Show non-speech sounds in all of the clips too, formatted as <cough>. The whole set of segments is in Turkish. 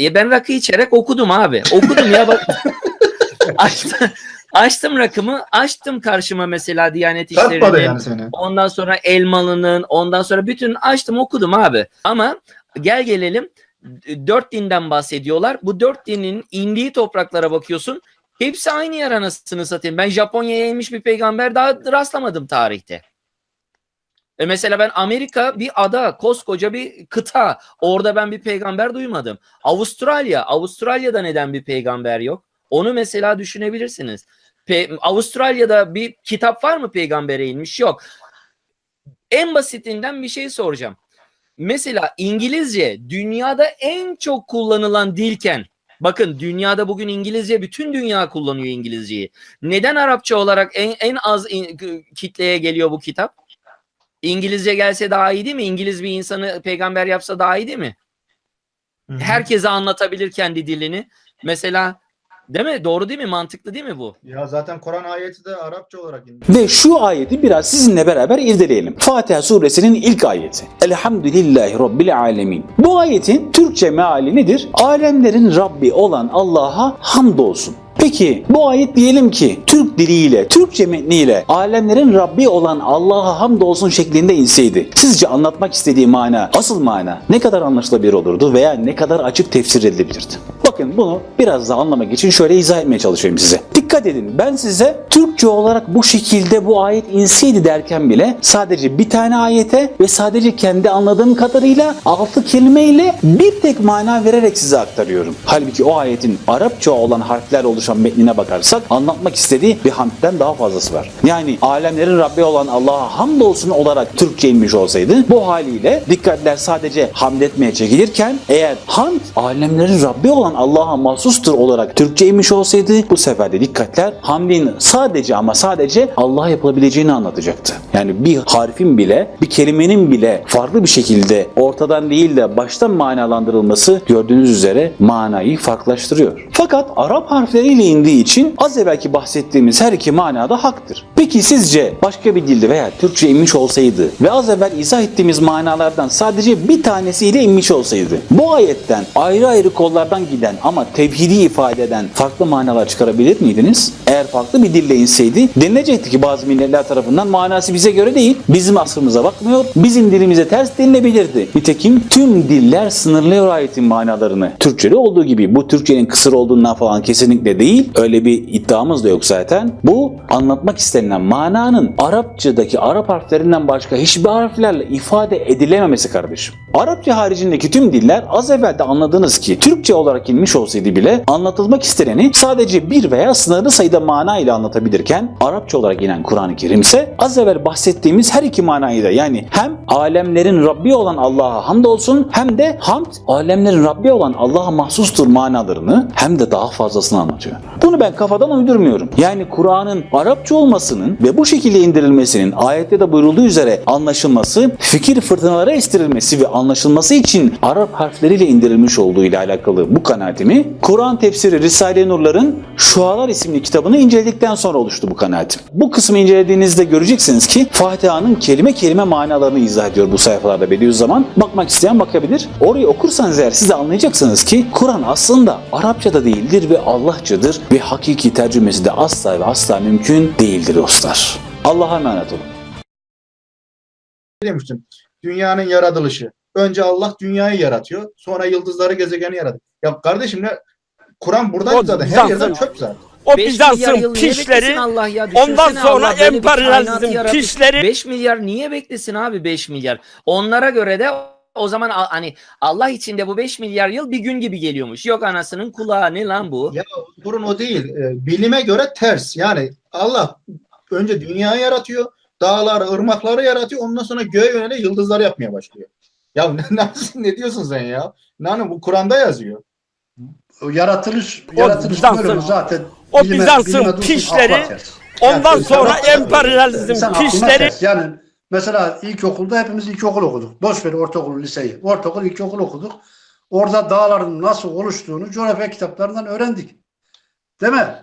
E ben rakı içerek okudum abi. Okudum ya bak. <laughs> açtım, açtım rakımı. Açtım karşıma mesela Diyanet İşleri'nin. yani seni. Ondan sonra Elmalı'nın. Ondan sonra bütün açtım okudum abi. Ama gel gelelim. Dört dinden bahsediyorlar. Bu dört dinin indiği topraklara bakıyorsun. Hepsi aynı yer anasını satayım. Ben Japonya'ya inmiş bir peygamber daha rastlamadım tarihte. E mesela ben Amerika bir ada, koskoca bir kıta. Orada ben bir peygamber duymadım. Avustralya, Avustralya'da neden bir peygamber yok? Onu mesela düşünebilirsiniz. Pe- Avustralya'da bir kitap var mı peygambere inmiş? Yok. En basitinden bir şey soracağım. Mesela İngilizce dünyada en çok kullanılan dilken Bakın dünyada bugün İngilizce bütün dünya kullanıyor İngilizceyi. Neden Arapça olarak en, en az in- kitleye geliyor bu kitap? İngilizce gelse daha iyi değil mi? İngiliz bir insanı peygamber yapsa daha iyi değil mi? Hı hı. Herkese anlatabilir kendi dilini. Mesela değil mi? Doğru değil mi? Mantıklı değil mi bu? Ya zaten Kur'an ayeti de Arapça olarak indi. Ve şu ayeti biraz sizinle beraber irdeleyelim. Fatiha suresinin ilk ayeti. Elhamdülillahi Rabbil alemin. Bu ayetin Türkçe meali nedir? Alemlerin Rabbi olan Allah'a hamdolsun. Peki bu ayet diyelim ki Türk diliyle, Türkçe metniyle alemlerin Rabbi olan Allah'a hamdolsun şeklinde inseydi. Sizce anlatmak istediği mana, asıl mana ne kadar anlaşılabilir olurdu veya ne kadar açık tefsir edilebilirdi? Bakın bunu biraz daha anlamak için şöyle izah etmeye çalışıyorum size. Dikkat edin ben size Türkçe olarak bu şekilde bu ayet inseydi derken bile sadece bir tane ayete ve sadece kendi anladığım kadarıyla altı kelimeyle bir tek mana vererek size aktarıyorum. Halbuki o ayetin Arapça olan harfler oluşan metnine bakarsak anlatmak istediği bir hamdden daha fazlası var. Yani alemlerin Rabbi olan Allah'a hamdolsun olarak Türkçe inmiş olsaydı bu haliyle dikkatler sadece hamd etmeye çekilirken eğer hamd alemlerin Rabbi olan Allah'a mahsustur olarak Türkçe inmiş olsaydı bu sefer de dikkatler hamdin sadece ama sadece Allah'a yapılabileceğini anlatacaktı. Yani bir harfin bile bir kelimenin bile farklı bir şekilde ortadan değil de baştan manalandırılması gördüğünüz üzere manayı farklılaştırıyor. Fakat Arap harfleriyle indiği için az evvelki bahsettiğimiz her iki manada haktır. Peki sizce başka bir dilde veya Türkçe inmiş olsaydı ve az evvel izah ettiğimiz manalardan sadece bir tanesiyle inmiş olsaydı bu ayetten ayrı ayrı kollardan giden ama tevhidi ifade eden farklı manalar çıkarabilir miydiniz? Eğer farklı bir dille inseydi denilecekti ki bazı milletler tarafından manası bize göre değil, bizim asrımıza bakmıyor, bizim dilimize ters denilebilirdi. Nitekim tüm diller sınırlıyor ayetin manalarını. Türkçede olduğu gibi bu Türkçenin kısır olduğundan falan kesinlikle değil, öyle bir iddiamız da yok zaten. Bu anlatmak istenilen mananın Arapçadaki Arap harflerinden başka hiçbir harflerle ifade edilememesi kardeşim. Arapça haricindeki tüm diller az evvel de anladınız ki Türkçe olarak inmiş olsaydı bile anlatılmak isteneni sadece bir veya sınırlı sayıda mana ile anlatabilirken Arapça olarak inen Kur'an-ı Kerim ise az evvel bahsettiğimiz her iki manayı da yani hem alemlerin Rabbi olan Allah'a hamdolsun hem de hamd alemlerin Rabbi olan Allah'a mahsustur manalarını hem de daha fazlasını anlatıyor. Bunu ben kafadan uydurmuyorum. Yani Kur'an'ın Arapça olmasının ve bu şekilde indirilmesinin ayette de buyurulduğu üzere anlaşılması, fikir fırtınalara estirilmesi ve anlaşılması için Arap harfleriyle indirilmiş olduğu ile alakalı bu kanaatimi Kur'an tefsiri Risale-i Nurların Şualar isimli kitabını inceledikten sonra oluştu bu kanaatim. Bu kısmı incelediğinizde göreceksiniz ki Fatiha'nın kelime kelime manalarını izah ediyor bu sayfalarda Bediüzzaman. Bakmak isteyen bakabilir. Orayı okursanız eğer siz de anlayacaksınız ki Kur'an aslında Arapçada değildir ve Allahçadır ve hakiki tercümesi de asla ve asla mümkün değildir dostlar. Allah'a emanet olun. demiştim. Dünyanın yaratılışı. Önce Allah dünyayı yaratıyor. Sonra yıldızları, gezegeni yaratıyor. Ya kardeşim ne? Kur'an burada O zaten. Her Bizans'ın- yerden çöp zaten. O 5 milyar Bizans'ın yıl niye beklesin pişleri Allah ya? ondan Düşünsene sonra Allah böyle bir emperyalizm kainatı yaratmış. pişleri 5 milyar niye beklesin abi 5 milyar? Onlara göre de o zaman a- hani Allah içinde bu 5 milyar yıl bir gün gibi geliyormuş. Yok anasının kulağı ne lan bu? Ya sorun o değil. Ee, Bilime göre ters. Yani Allah önce dünyayı yaratıyor. Dağları, ırmakları yaratıyor. Ondan sonra göğe yönelik yıldızları yapmaya başlıyor. Ya ne, ne, diyorsun sen ya? Yani bu Kur'an'da yazıyor. O yaratılış O yaratılış Bizans'ın- bölümü zaten o Bizans'ın dursun, pişleri, ters. ondan Yani sonra sen- emperyalizm aklına pişleri ters. Yani mesela ilkokulda hepimiz ilkokul okuduk. Boş ver ortaokul, liseyi. Ortaokul, ilkokul okuduk. Orada dağların nasıl oluştuğunu coğrafya kitaplarından öğrendik. Değil mi?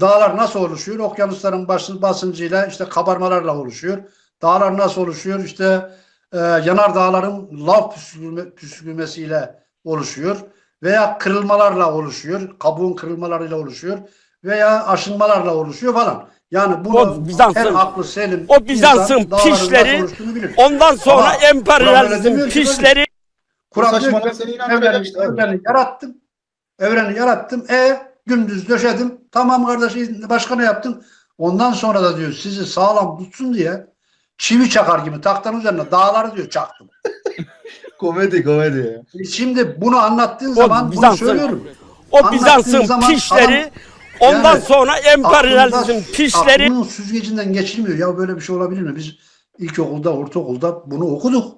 Dağlar nasıl oluşuyor? Okyanusların basın, basıncıyla işte kabarmalarla oluşuyor. Dağlar nasıl oluşuyor? İşte e, yanar dağların lav püskürme, püskürmesiyle oluşuyor. veya kırılmalarla oluşuyor. Kabuğun kırılmalarıyla oluşuyor veya aşınmalarla oluşuyor falan. Yani O Bizans'ın- aklı selim O Bizans'ın pişleri. Ondan sonra Ama emperyalizm pişleri Kur'an diyor ki, evreni, evreni yarattım. Evreni yarattım. E gündüz döşedim. Tamam kardeş başka ne yaptın? Ondan sonra da diyor sizi sağlam tutsun diye çivi çakar gibi tahtanın üzerine dağları diyor çaktım. <laughs> Komedi komedi. E Şimdi bunu anlattığın zaman bunu Bizans'ın- söylüyorum. o Anlattığın Bizans'ın zaman pişleri adam- ondan Yani sonra emperyalizm Aklında- pişleri Aklının süzgecinden geçilmiyor. Ya böyle bir şey olabilir mi? Biz ilkokulda, ortaokulda bunu okuduk.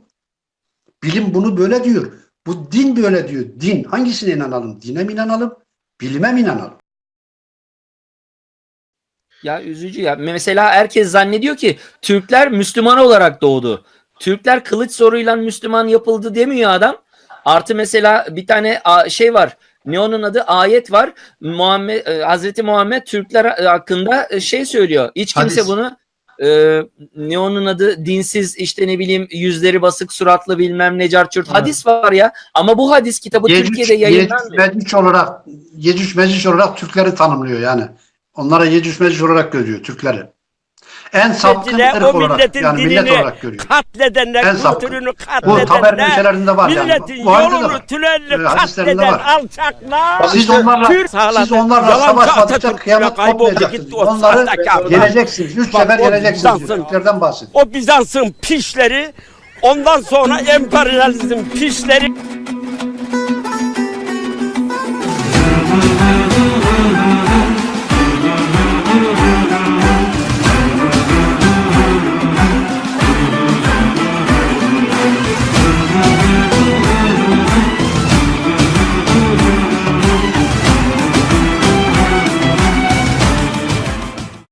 Bilim bunu böyle diyor. Bu din böyle diyor. Din. Hangisine inanalım? Dine mi inanalım? Bilime mi inanalım? Ya üzücü ya. Mesela herkes zannediyor ki Türkler Müslüman olarak doğdu. Türkler kılıç zoruyla Müslüman yapıldı demiyor adam. Artı mesela bir tane şey var. Ne onun adı? Ayet var. Muhammed e, Hazreti Muhammed Türkler hakkında e, şey söylüyor. Hiç kimse Hadis. bunu e, ne onun adı dinsiz işte ne bileyim yüzleri basık suratlı bilmem ne carçurt hadis var ya ama bu hadis kitabı Türkiye'de yayınlandı. Yecüc Mecüc olarak Yecüc Mecüc olarak Türkleri tanımlıyor yani. Onlara Yecüc Mecüc olarak görüyor Türkleri. En sapkın ırk o olarak milletin yani millet olarak görüyor. katledenler, En sapkın. kültürünü Bu taber katledenler, köşelerinde var yani. milletin Bu halde de yolunu var. tülenli Ee, hadislerinde katleden var. alçaklar. Siz onlarla Türk sağladı. siz onlarla Yalancı savaşmadıkça Atatürk kıyamet kayboldu kopmayacaktır. gitti o Onları yeneceksiniz. Üç Bak, sefer o yeneceksiniz. Bizans'ın- Türklerden bahsediyor. O Bizans'ın pişleri ondan sonra emperyalizm pişleri